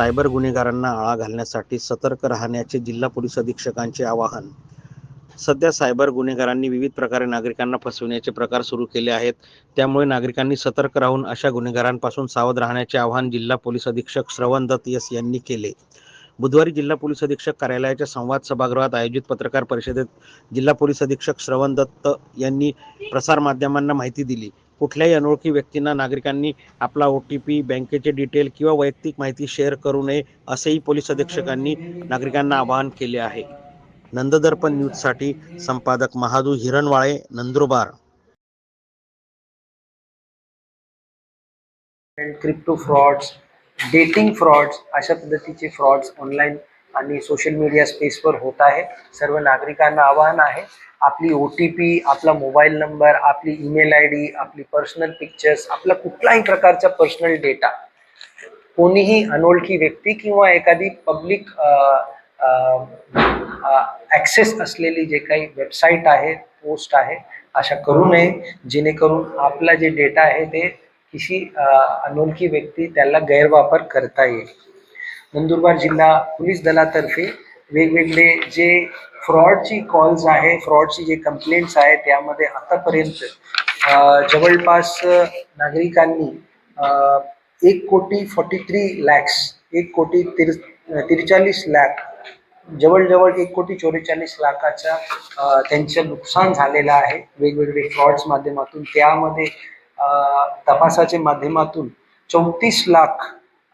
Cyber गुन्हेगारांना आळा घालण्यासाठी सतर्क राहण्याचे जिल्हा पोलीस अधीक्षकांचे आवाहन. सध्या सायबर गुन्हेगारांनी विविध प्रकारे नागरिकांना फसविण्याचे प्रकार सुरू केले आहेत. त्यामुळे नागरिकांनी सतर्क राहून अशा गुन्हेगारांपासून सावध राहण्याचे आवाहन जिल्हा पोलीस अधीक्षक श्रवण दत्त यस यांनी केले. बुधवारी जिल्हा पोलीस अधीक्षक कार्यालयाच्या संवाद सभागृहात आयोजित पत्रकार परिषदेत जिल्हा पोलीस अधीक्षक श्रवण दत्त यांनी प्रसारमाध्यमांना माहिती दिली. कुठल्याही अनोळखी व्यक्तींना नागरिकांनी आपला ओ टी पी बँकेचे डिटेल किंवा वैयक्तिक माहिती शेअर करू नये असेही पोलीस अधीक्षकांनी नागरिकांना आवाहन केले आहे. नंददर्पण न्यूजसाठी संपादक Mahadu Hiranwale Nandurbar. Crypto frauds dating frauds अशा पद्धतीचे फ्रॉड्स ऑनलाईन आणि सोशल मीडिया स्पेसवर होत आहे. सर्व नागरिकांना आवाहन आहे. आपली ओ टी पी आपला मोबाईल नंबर आपली ईमेल आय डी आपली पर्सनल पिक्चर्स आपला कुठलाही प्रकारचा पर्सनल डेटा कोणीही अनोळखी व्यक्ती किंवा एखादी पब्लिक ॲक्सेस असलेली जे काही वेबसाईट आहे पोस्ट आहे अशा करू नये. जेणेकरून आपला जे डेटा आहे ते किशी अनोळखी व्यक्ती त्याला गैरवापर करता येईल. नंदुरबार जिल्हा पोलीस दलातर्फे वेगवेगळे जे फ्रॉडची कॉल्स आहे फ्रॉडची जे कंप्लेंट्स आहे त्यामध्ये आतापर्यंत जवळपास नागरिकांनी एक कोटी फॉर्टी थ्री लॅक्स एक कोटी तिर त्रेचाळीस लाख जवळजवळ एक कोटी चौवेचाळीस लाखाचा त्यांचं नुकसान झालेलं आहे वेगवेगळे फ्रॉड्स माध्यमातून. त्यामध्ये तपासाच्या माध्यमातून चौतीस लाख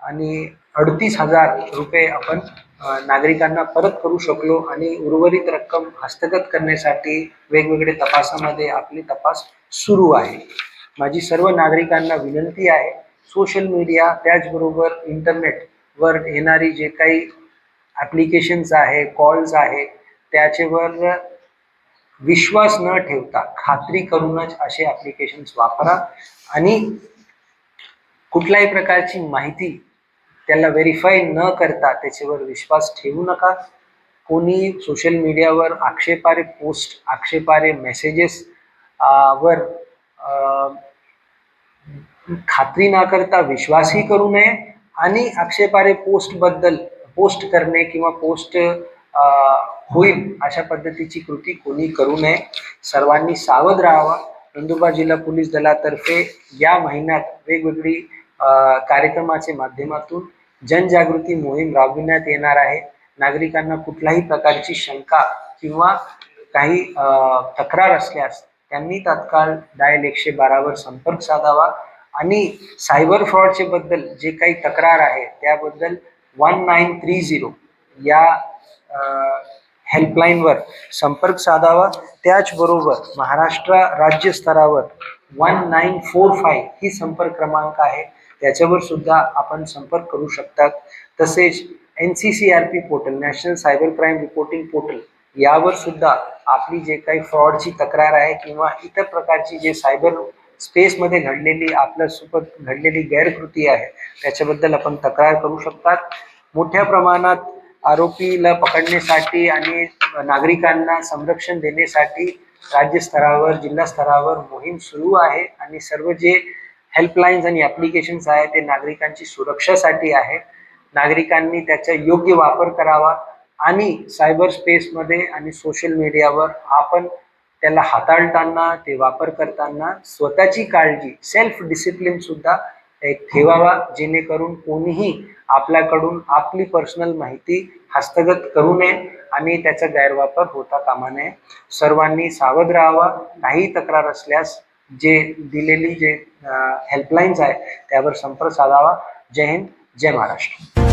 आणि अडतीस हजार रुपये आपण नागरिकांना परत करू शकलो आणि उर्वरित रक्कम हस्तगत करण्यासाठी वेगवेगळे तपासामध्ये आपली तपास सुरू आहे. माझी सर्व नागरिकांना विनंती आहे सोशल मीडिया त्याचबरोबर इंटरनेटवर येणारी जे काही ॲप्लिकेशन्स आहे कॉल्स आहे त्याच्यावर विश्वास न ठेवता खात्री करूनच असे ॲप्लिकेशन्स वापरा आणि कुठल्याही प्रकारची माहिती त्याला व्हेरीफाय न करता त्याच्यावर विश्वास ठेवू नका. कोणी सोशल मीडियावर आक्षेपारे पोस्ट आक्षेपारे मेसेजेस वर खात्री न करता विश्वासही करू नये आणि आक्षेपारे पोस्टबद्दल पोस्ट करणे किंवा पोस्ट होईल अशा पद्धतीची कृती कोणी करू नये. सर्वांनी सावध राहावा. नंदुरबार जिल्हा पोलीस दलातर्फे या महिन्यात वेगवेगळी कार्यक्रमाच्या माध्यमातून जनजागृती मोहीम राबविण्यात येणार आहे. नागरिकांना कुठल्याही प्रकारची शंका किंवा काही तक्रार असल्यास त्यांनी तात्काळ डायल एकशे बारावर संपर्क साधावा आणि सायबर फ्रॉडचे बद्दल जे काही तक्रार आहे त्याबद्दल वन नाईन थ्री झिरो या हेल्पलाईनवर संपर्क साधावा. त्याचबरोबर महाराष्ट्र राज्य स्तरावर वन नाईन फोर फाय ही संपर्क क्रमांक आहे. त्याच्यावर सुद्धा आपण संपर्क करू शकतात. तसेच N C C R P portal national cyber crime reporting portal यावर सुद्धा आपली जे काही फ्रॉडची तक्रार आहे किंवा इतर प्रकारची जे सायबर स्पेसमध्ये घडलेली आपल्यासोबत घडलेली गैरकृती आहे त्याच्याबद्दल आपण तक्रार करू शकतात. मोठ्या प्रमाणात आरोपीला पकडण्यासाठी आणि नागरिकांना संरक्षण देण्यासाठी राज्य स्तरावर जिल्हा स्तरावर मोहीम सुरू आहे आणि सर्व जे हेल्पलाईन्स आणि ॲप्लिकेशन्स आहे ते नागरिकांची सुरक्षासाठी आहे नागरिकांनी त्याचा योग्य वापर करावा आणि सायबर स्पेसमध्ये आणि सोशल मीडियावर आपण त्याला हाताळताना ते वापर करताना स्वतःची काळजी सेल्फ डिसिप्लिन सुद्धा एक ठेवावा जेणेकरून कोणीही आपल्याकडून आपली पर्सनल माहिती हस्तगत करू नये आणि त्याचा गैरवापर होता कामा नये. सर्वांनी सावध राहावा काही तक्रार असल्यास जे दिलेली जे हेल्पलाईन्स आहे त्यावर संपर्क साधावा. जय हिंद जय महाराष्ट्र.